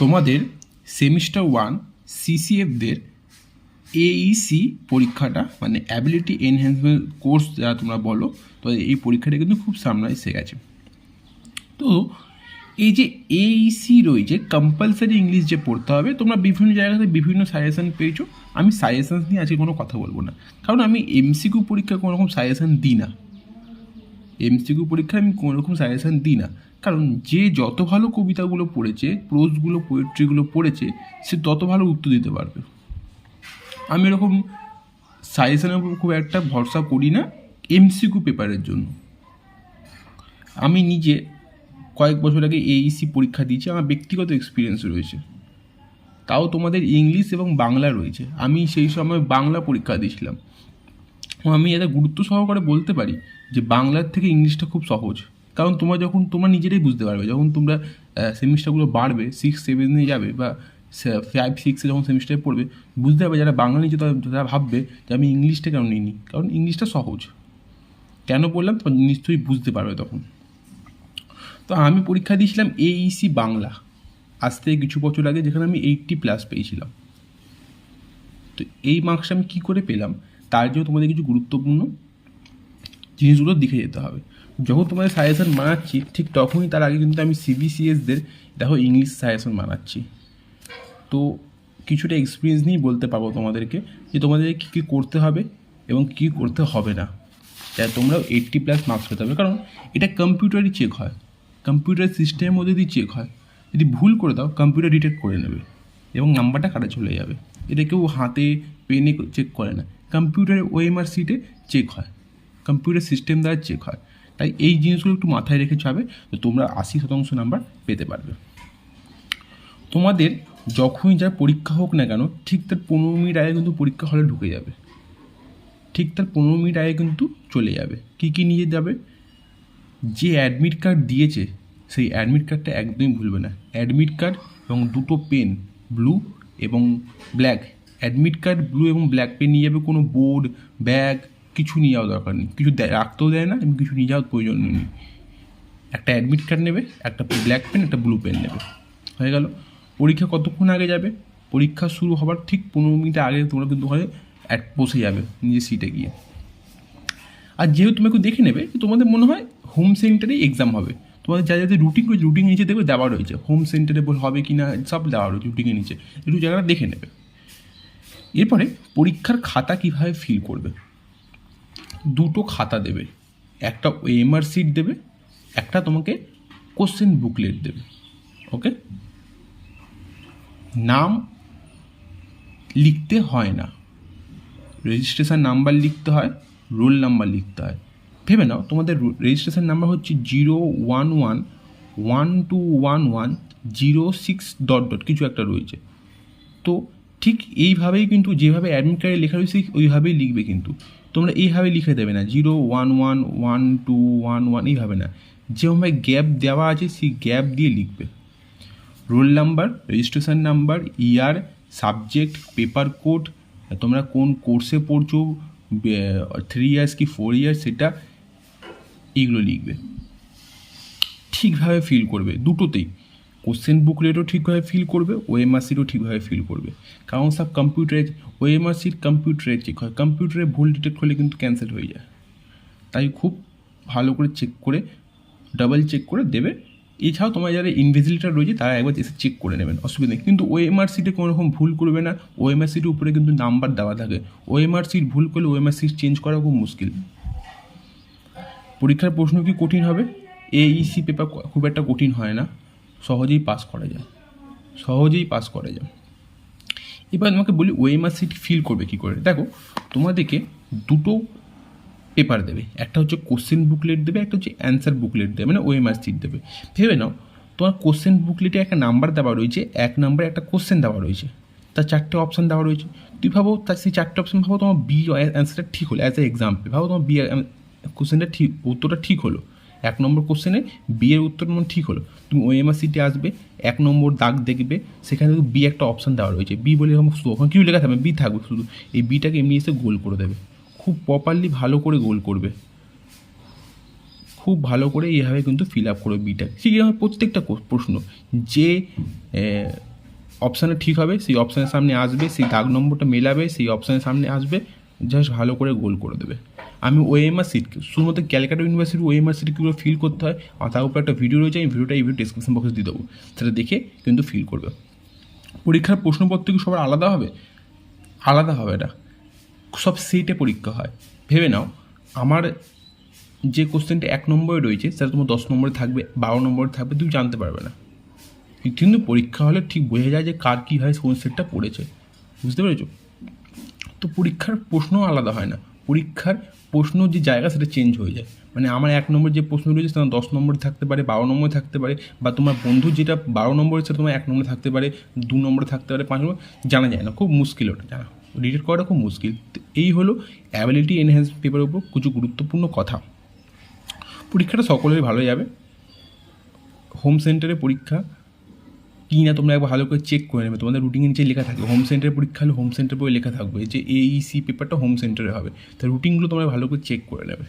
তোমাদের semester one সিসিএফদের Aisi পরীক্ষাটা মানে অ্যাবিলিটি এনহ্যান্সমেন্ট কোর্স যা তোমরা বলো তো এই পরীক্ষাটা কিন্তু খুব সামনে এসে গেছে। তো এই যে এইসি রয়েছে কম্পালসারি ইংলিশ যে পড়তে হবে, তোমরা বিভিন্ন জায়গাতে বিভিন্ন সাজেশন পেয়েছ। আমি সাজেশন নিয়ে আজকে কোনো কথা বলব না। কারণ আমি এমসিকিউ পরীক্ষা কোনো রকম সাজেশন দিই না। এমসিকিউ পরীক্ষায় আমি কোনো রকম সাজেশন দিই না। কারণ যে যত ভালো কবিতাগুলো পড়েছে, প্রোজগুলো, পোয়েট্রিগুলো পড়েছে, সে তত ভালো উত্তর দিতে পারবে। আমি এরকম সাজেশনের উপর খুব একটা ভরসা করি না, এমসিকিউ পেপারের জন্য। আমি নিজে কয়েক বছর আগে এইসি পরীক্ষা দিয়েছি, আমার ব্যক্তিগত এক্সপিরিয়েন্স রয়েছে। তাও তোমাদের ইংলিশ এবং বাংলা রয়েছে। আমি সেই সময় বাংলা পরীক্ষা দিয়েছিলাম। আমি এটা গুরুত্ব সহকারে বলতে পারি যে বাংলার থেকে ইংলিশটা খুব সহজ। কারণ তোমরা যখন, তোমরা নিজেরাই বুঝতে পারবে, যখন তোমরা সেমিস্টারগুলো বাড়বে সিক্স সেভেনে যাবে বা ফাইভ সিক্সে যখন সেমিস্টারে পড়বে, বুঝতে পারবে যারা বাংলা নিচে তারা ভাববে যে আমি ইংলিশটা কেন নিইনি, কারণ ইংলিশটা সহজ। কেন বললাম নিশ্চয়ই বুঝতে পারবে তখন। তো আমি পরীক্ষা দিয়েছিলাম এইসি বাংলা। আজ থেকে কিছু বছর আগে যেখানে আমি এইটটি প্লাস পেয়েছিলাম। তো এই মার্কসটা আমি কী করে পেলাম? তার জন্য তোমাদের কিছু গুরুত্বপূর্ণ জিনিসগুলো দেখে যেতে হবে। যখন তোমাদের সাজেশন বানাচ্ছি ঠিক তখনই তার আগে কিন্তু আমি সিবিসিএসদের দেখো ইংলিশ সাজেশন বানাচ্ছি তো কিছুটা এক্সপিরিয়েন্স নিয়েই বলতে পারব তোমাদেরকে যে তোমাদের কী কী করতে হবে এবং কী করতে হবে না। তাই তোমরা এইট্টি প্লাস মার্কস পেতে হবে। কারণ এটা কম্পিউটারই চেক হয়। কম্পিউটার সিস্টেমের মধ্যে দিয়ে চেক হয়, যদি ভুল করে দাও কম্পিউটার ডিটেক্ট করে নেবে এবং নাম্বারটা কাটা চলে যাবে। এটা কেউ হাতে, পেনে চেক করে না। কম্পিউটারে ওএমআর সিটে চেক হয়। কম্পিউটার সিস্টেম দ্বারা চেক হয়। তাই এই জিনিসগুলো একটু মাথায় রেখে যাবে তো তোমরা আশি শতাংশ নাম্বার পেতে পারবে। তোমাদের যখনই যা পরীক্ষা হোক না কেন, ঠিক তার পনেরো মিনিট আগে কিন্তু পরীক্ষা হলে ঢুকে যাবে। ঠিক তার পনেরো মিনিট আগে কিন্তু চলে যাবে। কী কী নিয়ে যাবে যে অ্যাডমিট কার্ড দিয়েছে, সেই অ্যাডমিট কার্ডটা একদমই ভুলবে না। অ্যাডমিট কার্ড এবং দুটো পেন ব্লু এবং ব্ল্যাক অ্যাডমিট কার্ড ব্লু এবং ব্ল্যাক পেন নিয়ে যাবে কোনো বোর্ড ব্যাগ কিছু নিয়ে যাওয়ার দরকার নেই। কিছু রাখতেও দেয় না এবং কিছু নিয়ে যাওয়ার প্রয়োজন নেই। একটা অ্যাডমিট কার্ড নেবে, একটা ব্ল্যাক পেন একটা ব্লু পেন নেবে। হয়ে গেল। পরীক্ষা কতক্ষণ আগে যাবে? পরীক্ষা শুরু হবার ঠিক পনেরো মিনিট আগে তোমরা কিন্তু হয় অ্যাট বসে যাবে নিজের সিটে গিয়ে। আর যেহেতু তুমি একটু দেখে নেবে, তোমাদের মনে হয় হোম সেন্টারেই এক্সাম হবে। তোমাদের যা যাদের রুটিন রয়েছে রুটিন নিচে দেখবে দেওয়া রয়েছে। হোম সেন্টারে বল হবে কি না সব দেওয়া রয়েছে রুটিনের নিচে। একটু জায়গাটা দেখে নেবে। এরপরে পরীক্ষার খাতা কীভাবে ফিল করবে? দুটো খাতা দেবে। একটা এমআর সিট দেবে, একটা তোমাকে কোশ্চেন বুকলেট দেবে ওকে নাম লিখতে হয় না। রেজিস্ট্রেশন নাম্বার লিখতে হয় রোল নাম্বার লিখতে হয়। ভেবে নাও, তোমাদের রেজিস্ট্রেশন নাম্বার হচ্ছে zero one one one two one one zero six dot dot কিছু একটা রয়েছে। তো ঠিক এইভাবেই কিন্তু যেভাবে অ্যাডমিট কার্ডে লেখা রয়েছে ওইভাবেই লিখবে কিন্তু। তোমরা এইভাবে লিখে দেবে না, zero, one one one, two, one one, এইভাবে না। যেভাবে গ্যাপ দেওয়া আছে, সেই গ্যাপ দিয়ে লিখবে। Roll number, registration number, year, subject, paper code তোমরা কোন কোর্সে পড়ছো থ্রি ইয়ার্স কি ফোর ইয়ার্স, সেটা এইগুলো লিখবে। ঠিকভাবে ফিল করবে, দুটোতেই। কোশ্চেন বুকলেটও ঠিকভাবে ফিল করবে ওএমআরসিরও ঠিকভাবে ফিল করবে। কারণ সব কম্পিউটারে ওএমআরসির কম্পিউটারে চেক হয়। কম্পিউটারে ভুল ডিটেক্ট হলে কিন্তু ক্যান্সেল হয়ে যায়। তাই খুব ভালো করে চেক করে ডাবল চেক করে দেবে। এছাড়াও তোমার যারা ইনভিজিলেটার রয়েছে, তারা একবার এসে চেক করে নেবেন। অসুবিধা নেই। কিন্তু ওএমআর সিটে কোনো রকম ভুল করবে না। ওএমআর সিটের উপরে কিন্তু নাম্বার দেওয়া থাকে। ওএমআর সিট ভুল করলে ওএমআর সিট চেঞ্জ করা খুব মুশকিল। পরীক্ষার প্রশ্ন কি কঠিন হবে? এইসি পেপার খুব একটা কঠিন হয় না। সহজেই পাস করা যায়। সহজেই পাস করা যায়। এবার তোমাকে বলি ওএমআর সিট ফিল করবে কী করে? দেখো, তোমাদেরকে দুটো পেপার দেবে। একটা হচ্ছে কোশ্চেন বুকলেট দেবে, একটা হচ্ছে অ্যান্সার বুকলেট দেবে মানে ওএমআর সিট দেবে। ভেবে নাও, তোমার কোশ্চেন বুকলেটে একটা নাম্বার দেওয়া রয়েছে, এক নাম্বারে একটা কোশ্চেন দেওয়া রয়েছে। তার চারটে অপশান দেওয়া রয়েছে। তুই ভাবো, তার সেই চারটে অপশান ভাবো তোমার বি অ্যান্সারটা ঠিক হলো অ্যাজ এ এক্সাম্পল ভাবো তোমার বি কোশ্চেনটা ঠিক, উত্তরটা ঠিক হলো। এক নম্বর কোশ্চেনে বি এর উত্তর মানে ঠিক হলো। তুমি ওএমআর সিটে আসবে, এক নম্বর দাগ দেখবে, সেখানে বি একটা অপশান দেওয়া রয়েছে। বি বলে শুধু ওখানে কিছু লেখা থাকবে? বি থাকবে শুধু। এই বিটাকে এমনি এসে গোল করে দেবে। খুব প্রপারলি ভালো করে গোল করবে। খুব ভালো করে এইভাবে কিন্তু ফিল আপ করবে বিটা ঠিক এরকম প্রত্যেকটা প্রশ্ন। যে অপশানে ঠিক হবে, সেই অপশানের সামনে আসবে, সেই দাগ নম্বরটা মেলাবে, সেই অপশানের সামনে আসবে জাস্ট ভালো করে গোল করে দেবে। আমি ওএমআর সিট শুধুমাত্র ক্যালকাটা ইউনিভার্সিটি ওএমআর সিট কীভাবে ফিল করতে হয় আর তার উপর একটা ভিডিও রয়েছে, আমি ভিডিওটা এই ভিডিও ডিসক্রিপশন বক্সে দিয়ে দেবো। সেটা দেখে কিন্তু ফিল করবে। পরীক্ষার প্রশ্নপত্র কি সবার আলাদা হবে? আলাদা হবে না সব সেইটে পরীক্ষা হয়। ভেবে নাও, আমার যে কোশ্চেনটা এক নম্বরে রয়েছে, সেটা তোমার দশ নম্বরে থাকবে, বারো নম্বরে থাকবে, তুমি জানতে পারবে না। কিন্তু পরীক্ষা হলে ঠিক বোঝা যায় যে কার কী হয়, কোন সেটটা পড়েছে। বুঝতে পেরেছ? তো পরীক্ষার প্রশ্নও আলাদা হয় না। পরীক্ষার প্রশ্ন যে জায়গা সেটা চেঞ্জ হয়ে যায়। মানে আমার এক নম্বর যে প্রশ্ন রয়েছে সেটা দশ নম্বরে থাকতে পারে, বারো নম্বরে থাকতে পারে, বা তোমার বন্ধু যেটা বারো নম্বরে সেটা তোমার এক নম্বরে থাকতে পারে, দু নম্বরে থাকতে পারে, পাঁচ নম্বর, জানা যায় না, খুব মুশকিল ওটা, জানা। রিলেট করাটা খুব মুশকিল। এই হলো অ্যাবিলিটি এনহ্যান্স পেপারের উপর কিছু গুরুত্বপূর্ণ কথা। পরীক্ষাটা সকলেরই ভালো যাবে। হোম সেন্টারে পরীক্ষা কি না তোমরা একবার ভালো করে চেক করে নেবে। তোমাদের রুটিনে নিচে লেখা থাকবে। হোম সেন্টারের পরীক্ষা হলে হোম সেন্টার বই লেখা থাকবে যে এইসি পেপারটা হোম সেন্টারে হবে। তো রুটিনগুলো তোমরা ভালো করে চেক করে নেবে।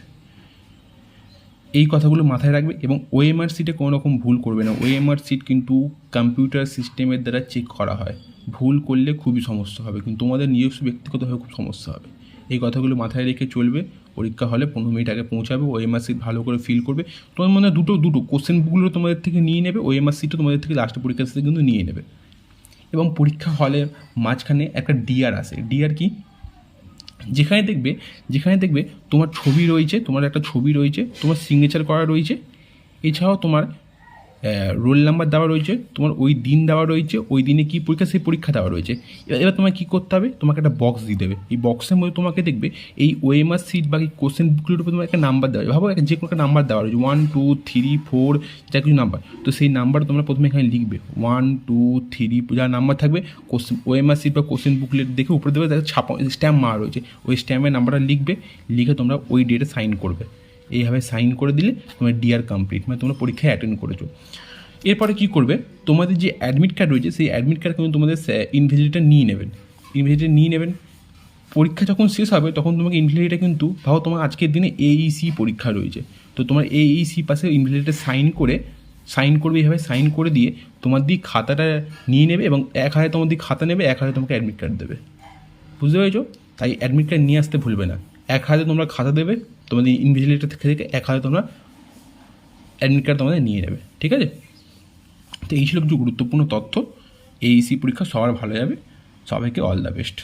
এই কথাগুলো মাথায় রাখবে এবং ওএমআর সিটে কোনো রকম ভুল করবে না। ওএমআর সিট কিন্তু কম্পিউটার সিস্টেমের দ্বারা চেক করা হয়। ভুল করলে খুবই সমস্যা হবে। কিন্তু তোমাদের নিজস্ব ব্যক্তিগতভাবে খুব সমস্যা হবে। এই কথাগুলো মাথায় রেখে চলবে। পরীক্ষা হলে পনেরো মিনিট আগে পৌঁছাবে ওএমআর সিট ভালো করে ফিল করবে। তোমার মনে দুটো দুটো কোশ্চেন বুকগুলো তোমাদের থেকে নিয়ে নেবে ওএমআর সিটও তোমাদের থেকে লাস্টে পরীক্ষার সাথে কিন্তু নিয়ে নেবে। এবং পরীক্ষা হলে মাঝখানে একটা ডিআর আসে। ডিআর কি? যেখানে দেখবে যেখানে দেখবে তোমার ছবি রয়েছে, তোমার একটা ছবি রয়েছে, তোমার সিগনেচার করা রয়েছে। এছাড়াও তোমার রোল নাম্বার দেওয়া রয়েছে, তোমার ওই দিন দেওয়া রয়েছে, ওই দিনে কী পরীক্ষা, সেই পরীক্ষা দেওয়া রয়েছে। এবার এবার তোমাকে কী করতে হবে? তোমাকে একটা বক্স দিয়ে দেবে। এই বক্সের মধ্যে তোমাকে দেখবে, এই ওএমআর সিট বা কোশ্চেন বুকগুলোর উপর তোমার একটা নাম্বার দেওয়া ভাবো যে কোনো একটা নাম্বার দেওয়া রয়েছে। ওয়ান টু থ্রি ফোর যা কিছু নাম্বার তো সেই নাম্বার তোমরা প্রথমে এখানে লিখবে। ওয়ান টু থ্রি যা নাম্বার থাকবে কোশ্চেন ওএমআর সিট বা কোশ্চেন বুকলেট দেখে উপরে দেবে তাদের ছাপা স্ট্যাম্প মারা রয়েছে। ওই স্ট্যাম্পের নাম্বারটা লিখবে, লিখে তোমরা ওই ডেটে সাইন করবে। এইভাবে সাইন করে দিলে তোমার ডিআর কমপ্লিট মানে তোমরা পরীক্ষায় অ্যাটেন্ড করেছ। এরপরে কী করবে? তোমাদের যে অ্যাডমিট কার্ড রয়েছে, সেই অ্যাডমিট কার্ড কিন্তু তোমাদের ইনভেজিলেটার নিয়ে নেবেন ইনভেজিলেটার নিয়ে নেবেন পরীক্ষা যখন শেষ হবে, তখন তোমাকে ইনভেজিলেটার কিন্তু, ভাবো তোমার আজকের দিনে এইসি পরীক্ষা রয়েছে। তো তোমার এইসি পাশে ইনভেজিলেটার সাইন করে, সাইন করবে এইভাবে, সাইন করে দিয়ে তোমার দিয়ে খাতাটা নিয়ে নেবে এবং এক হাজার তোমার দিয়ে খাতা নেবে, এক হাজার তোমাকে অ্যাডমিট কার্ড দেবে। বুঝতে পেরেছ? তাই অ্যাডমিট কার্ড নিয়ে আসতে ভুলবে না। এক হাজার তোমরা খাতা দেবে তোমাদের ইনভিজিলেটর থেকে এক হাজার তোমরা অ্যাডমিট কার্ড তোমাদের নিয়ে নেবে, ঠিক আছে? তো এই ছিল কিছু গুরুত্বপূর্ণ তথ্য। এইসি পরীক্ষা সবার ভালো যাবে। সবাইকে অল দ্য বেস্ট